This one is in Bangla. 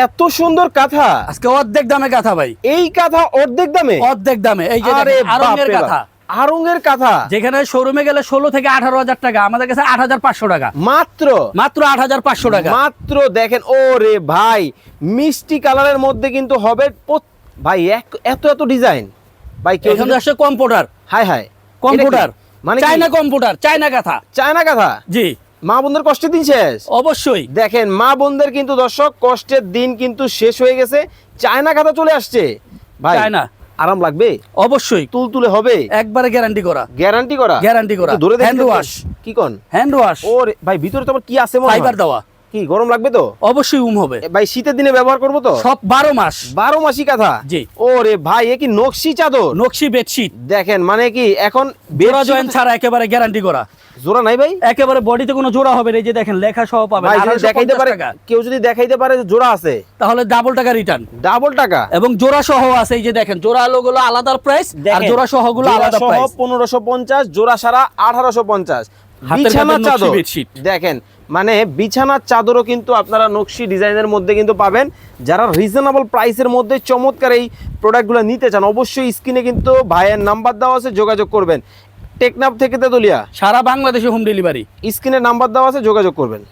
এত সুন্দর কাঁথা। আজকে অর্ধেক দামে কাঁথা ভাই। এই কাঁথা অর্ধেক দামে? অর্ধেক দামে এই যে আরে দেখেন, আরঙের বাপরে কাঁথা। আরঙের কাঁথা। যেখানে শোরুমে গেলে ষোলো থেকে আঠারো হাজার টাকা আমাদের কাছে আট হাজার পাঁচশো টাকা। মাত্র? মাত্র আট হাজার পাঁচশো টাকা। মাত্র দেখেন ও রে ভাই মিষ্টি কালারের মধ্যে কিন্তু হবে ভাই এত এত ডিজাইন। ভাই এখানে আসছে কম্পিউটার হাই হাই। কম্পিউটার মানে চায়না কম্পিউটার চায়না কাঁথা। চায়না কাঁথা? জি। মা বোনদের কষ্টের দিন শেষ? অবশ্যই। দেখেন মা বোনদের কিন্তু দর্শক কষ্টের দিন কিন্তু শেষ হয়ে গেছে। চায়না খাতা চলে আসছে। ভাই চায়না। আরাম লাগবে? অবশ্যই। তুল তুলে হবে? একবারে গ্যারান্টি করা। গ্যারান্টি করা? গ্যারান্টি করা। ধরে হ্যান্ড ওয়াশ কি কোন? হ্যান্ড ওয়াশ ওরে ভাই ভিতরে তোমার কি আছে? ফাইবার দেওয়া। কি গরম লাগবে তো? অবশ্যই উম হবে। ভাই শীতের দিনে ব্যবহার করব তো? সব বারো মাস। বারো মাসি কাঁথা? জি। ও রে ভাই এ কি নকশি চাদর? নকশি বেডশিট। দেখেন মানে কি এখন জয়েন্ট ছাড়া একেবারে গ্যারান্টি করা। জোড়া নাই ভাই? একেবারে বডিতে কোনো জোড়া হবে না এই যে দেখেন লেখা সহ পাবেন। ভাই যদি 850 দেখাইতে পারে কেউ যদি দেখাইতে পারে জোড়া আছে তাহলে ডাবল টাকা রিটার্ন ডাবল টাকা। এবং জোড়া সহ আছে এই যে দেখেন জোড়া গুলো আলাদা প্রাইস আর জোড়া সহগুলো আলাদা প্রাইস পনেরোশো পঞ্চাশ জোড়া সারা আঠারোশো পঞ্চাশ। হাতের বিছানা চাদর। দেখেন মানে বিছানার চাদরও কিন্তু আপনারা নকশি ডিজাইনের মধ্যে কিন্তু পাবেন। যারা রিজনেবল প্রাইসের মধ্যে চমৎকার এই প্রোডাক্টগুলো নিতে চান অবশ্যই স্ক্রিনে কিন্তু ভাইয়ের নাম্বার দেওয়া আছে যোগাযোগ করবেন। টেকনাফ থেকে তেতুলিয়া সারা বাংলাদেশে হোম ডেলিভারি স্ক্রিনে নাম্বার দেওয়া আছে যোগাযোগ করবেন।